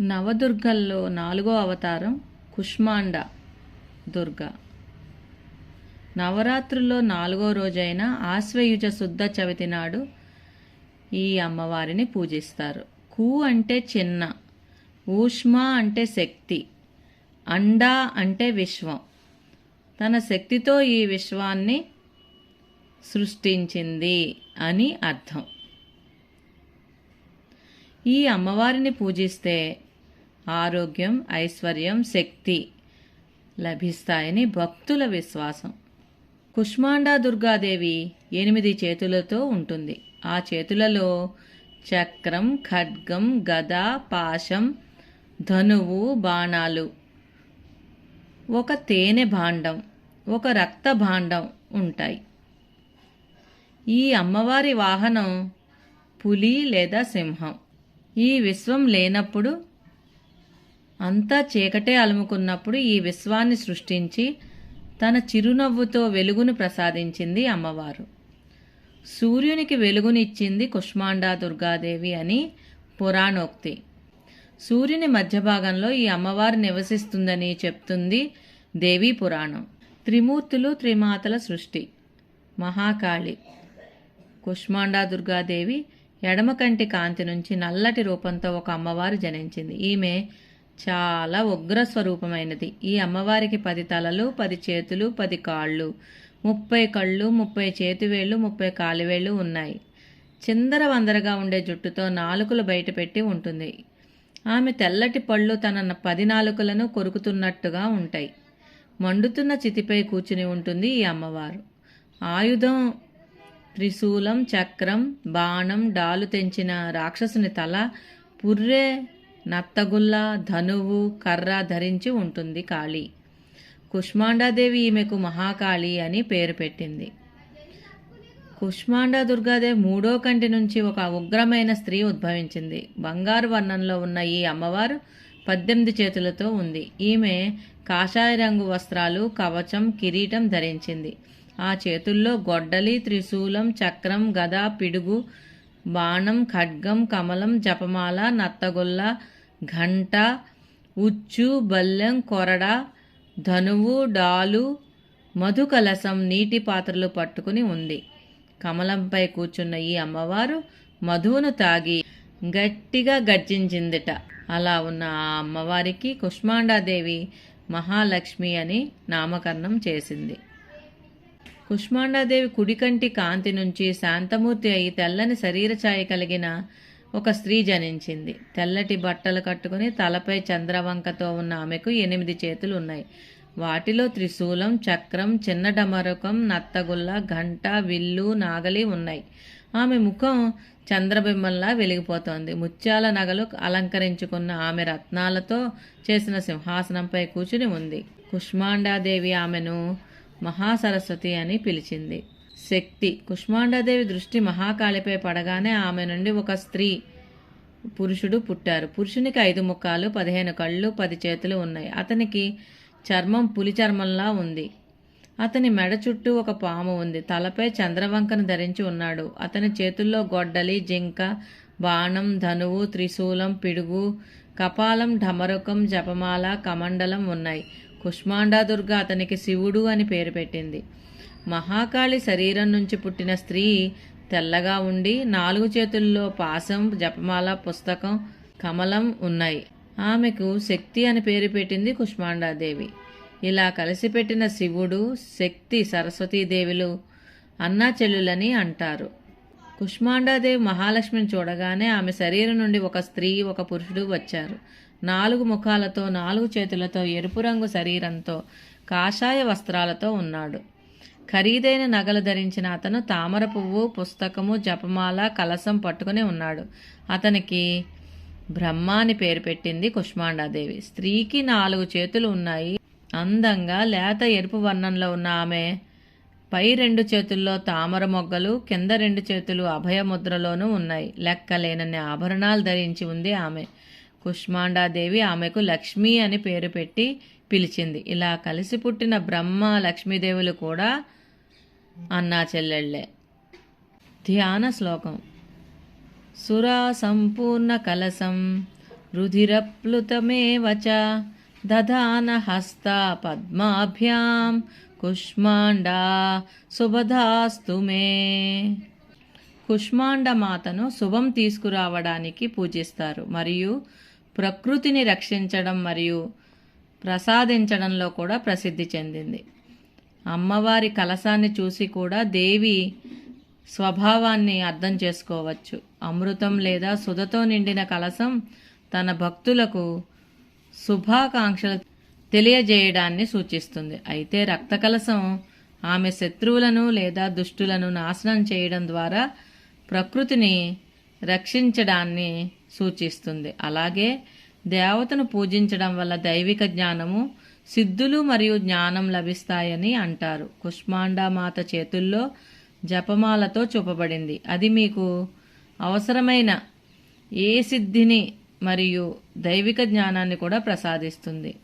నవదుర్గల్లో నాలుగో అవతారం కుష్మాండ దుర్గ. నవరాత్రుల్లో నాలుగో రోజైన ఆశ్వయుజ శుద్ధ చవితి నాడు ఈ అమ్మవారిని పూజిస్తారు. కు అంటే చిన్న ఊష్మ అంటే శక్తి అండా అంటే విశ్వం. తన శక్తితో ఈ విశ్వాన్ని సృష్టించింది అని అర్థం. ఈ అమ్మవారిని పూజిస్తే ఆరోగ్యం ఐశ్వర్యం శక్తి లభిస్తాయని భక్తుల విశ్వాసం. కుష్మాండా దుర్గాదేవి ఎనిమిది చేతులతో ఉంటుంది. ఆ చేతులలో చక్రం ఖడ్గం గద పాశం ధనువు బాణాలు ఒక తేనె భాండం ఒక రక్త భాండం ఉంటాయి. ఈ అమ్మవారి వాహనం పులి లేదా సింహం. ఈ విశ్వం లేనప్పుడు అంతా చీకటే అలుముకున్నప్పుడు ఈ విశ్వాన్ని సృష్టించి తన చిరునవ్వుతో వెలుగును ప్రసాదించింది అమ్మవారు. సూర్యునికి వెలుగునిచ్చింది కుష్మాండా దుర్గాదేవి అని పురాణోక్తి. సూర్యుని మధ్య భాగంలో ఈ అమ్మవారు నివసిస్తుందని చెప్తుంది దేవీ పురాణం. త్రిమూర్తులు త్రిమాతల సృష్టి. మహాకాళి. కుష్మాండా దుర్గాదేవి ఎడమ కంటి కాంతి నుంచి నల్లటి రూపంతో ఒక అమ్మవారు జనించింది. ఈమె చాలా ఉగ్ర స్వరూపమైనది. ఈ అమ్మవారికి పది తలలు పది చేతులు పది కాళ్ళు ముప్పై కళ్ళు ముప్పై చేతివేళ్ళు ముప్పై కాలివేళ్ళు ఉన్నాయి. చిందర వందరగా ఉండే జుట్టుతో నాలుకలు బయటపెట్టి ఉంటుంది. ఆమె తెల్లటి పళ్ళు తన పది నాలుకలను కొరుకుతున్నట్టుగా ఉంటాయి. మండుతున్న చితిపై కూర్చుని ఉంటుంది ఈ అమ్మవారు. ఆయుధం త్రిశూలం చక్రం బాణం డాలు తెంచిన రాక్షసుని తల పుర్రె నత్తగుల్ల ధనువు కర్ర ధరించి ఉంటుంది కాళీ. కుష్మాండాదేవి ఈమెకు మహాకాళి అని పేరు పెట్టింది. కుష్మాండా దుర్గాదేవి మూడో కంటి నుంచి ఒక ఉగ్రమైన స్త్రీ ఉద్భవించింది. బంగారు వర్ణంలో ఉన్న ఈ అమ్మవారు పద్దెనిమిది చేతులతో ఉంది. ఈమె కాషాయ రంగు వస్త్రాలు కవచం కిరీటం ధరించింది. ఆ చేతుల్లో గొడ్డలి త్రిశూలం చక్రం గద పిడుగు బాణం ఖడ్గం కమలం జపమాల నత్తగొల్ల ఘంట ఉచ్చు బల్లెం కొరడ ధనువు డాలు మధుకలసం నీటి పాత్రలు పట్టుకుని ఉంది. కమలంపై కూర్చున్న ఈ అమ్మవారు మధువును తాగి గట్టిగా గర్జించిందిట. అలా ఉన్న ఆ అమ్మవారికి కుష్మాండాదేవి మహాలక్ష్మి అని నామకరణం చేసింది. కుష్మాండాదేవి కుడికంటి కాంతి నుంచి శాంతమూర్తి అయి తెల్లని శరీర ఛాయ కలిగిన ఒక స్త్రీ జనించింది. తెల్లటి బట్టలు కట్టుకుని తలపై చంద్రవంకతో ఉన్న ఆమెకు ఎనిమిది చేతులు ఉన్నాయి వాటిలో త్రిశూలం చక్రం చిన్న డమరుకం నత్తగుల్ల ఘంట విల్లు నాగలి ఉన్నాయి. ఆమె ముఖం చంద్రబింబంలా వెలిగిపోతోంది. ముత్యాల నగలు అలంకరించుకున్న ఆమె రత్నాలతో చేసిన సింహాసనంపై కూర్చుని ఉంది. కుష్మాండాదేవి ఆమెను మహాసరస్వతి అని పిలిచింది. శక్తి. కుష్మాండాదేవి దృష్టి మహాకాళిపై పడగానే ఆమె నుండి ఒక స్త్రీ పురుషుడు పుట్టారు. పురుషునికి ఐదు ముఖాలు పదిహేను కళ్ళు పది చేతులు ఉన్నాయి. అతనికి చర్మం పులి చర్మంలా ఉంది. అతని మెడ చుట్టూ ఒక పాము ఉంది. తలపై చంద్రవంకను ధరించి ఉన్నాడు. అతని చేతుల్లో గొడ్డలి జింక బాణం ధనువు త్రిశూలం పిడుగు కపాలం ఢమరుకం జపమాల కమండలం ఉన్నాయి. కుష్మాండాదుర్గ అతనికి శివుడు అని పేరు పెట్టింది. మహాకాళి శరీరం నుంచి పుట్టిన స్త్రీ తెల్లగా ఉండి నాలుగు చేతుల్లో పాసం జపమాల పుస్తకం కమలం ఉన్నాయి. ఆమెకు శక్తి అని పేరు పెట్టింది కుష్మాండాదేవి. ఇలా కలిసిపెట్టిన శివుడు శక్తి సరస్వతీదేవులు అన్నా చెల్లులని అంటారు. కుష్మాండాదేవి మహాలక్ష్మిని చూడగానే ఆమె శరీరం నుండి ఒక స్త్రీ ఒక పురుషుడు వచ్చారు. నాలుగు ముఖాలతో నాలుగు చేతులతో ఎరుపు రంగు శరీరంతో కాషాయ వస్త్రాలతో ఉన్నాడు. ఖరీదైన నగలు ధరించిన అతను తామర పువ్వు పుస్తకము జపమాల కలసం పట్టుకుని ఉన్నాడు. అతనికి బ్రహ్మ అని పేరు పెట్టింది కుష్మాండాదేవి. స్త్రీకి నాలుగు చేతులు ఉన్నాయి. అందంగా లేత ఎరుపు వర్ణంలో ఉన్న ఆమె పై రెండు చేతుల్లో తామర మొగ్గలు కింద రెండు చేతులు అభయముద్రలోనూ ఉన్నాయి. లెక్కలేనన్ని ఆభరణాలు ధరించి ఉంది ఆమె. కుష్మాండాదేవి ఆమెకు లక్ష్మి అని పేరు పెట్టి పిలిచింది. ఇలా కలిసి పుట్టిన బ్రహ్మ లక్ష్మీదేవులు కూడా అన్నా చెల్లెళ్ళే. ధ్యాన శ్లోకం. సురా సంపూర్ణ కలసం రుధిరప్లుతమేవచ దధాన హస్త పద్మాభ్యాం కుష్మాండా శుభదాస్తు మే. కుష్మాండ మాతను శుభం తీసుకురావడానికి పూజిస్తారు. మరియు ప్రకృతిని రక్షించడం మరియు ప్రసాదించడంలో కూడా ప్రసిద్ధి చెందింది. అమ్మవారి కలశాన్ని చూసి కూడా దేవి స్వభావాన్ని అర్థం చేసుకోవచ్చు. అమృతం లేదా సుధతో నిండిన కలశం తన భక్తులకు శుభాకాంక్షలు తెలియజేయడాన్ని సూచిస్తుంది. అయితే రక్త కలసం ఆమె శత్రువులను లేదా దుష్టులను నాశనం చేయడం ద్వారా ప్రకృతిని రక్షించడాన్ని సూచిస్తుంది. అలాగే దేవతను పూజించడం వల్ల దైవిక జ్ఞానము సిద్ధులు మరియు జ్ఞానం లభిస్తాయని అంటారు. కుష్మాండా మాత చేతుల్లో జపమాలతో చూపబడింది. అది మీకు అవసరమైన ఏ సిద్ధిని మరియు దైవిక జ్ఞానాన్ని కూడా ప్రసాదిస్తుంది.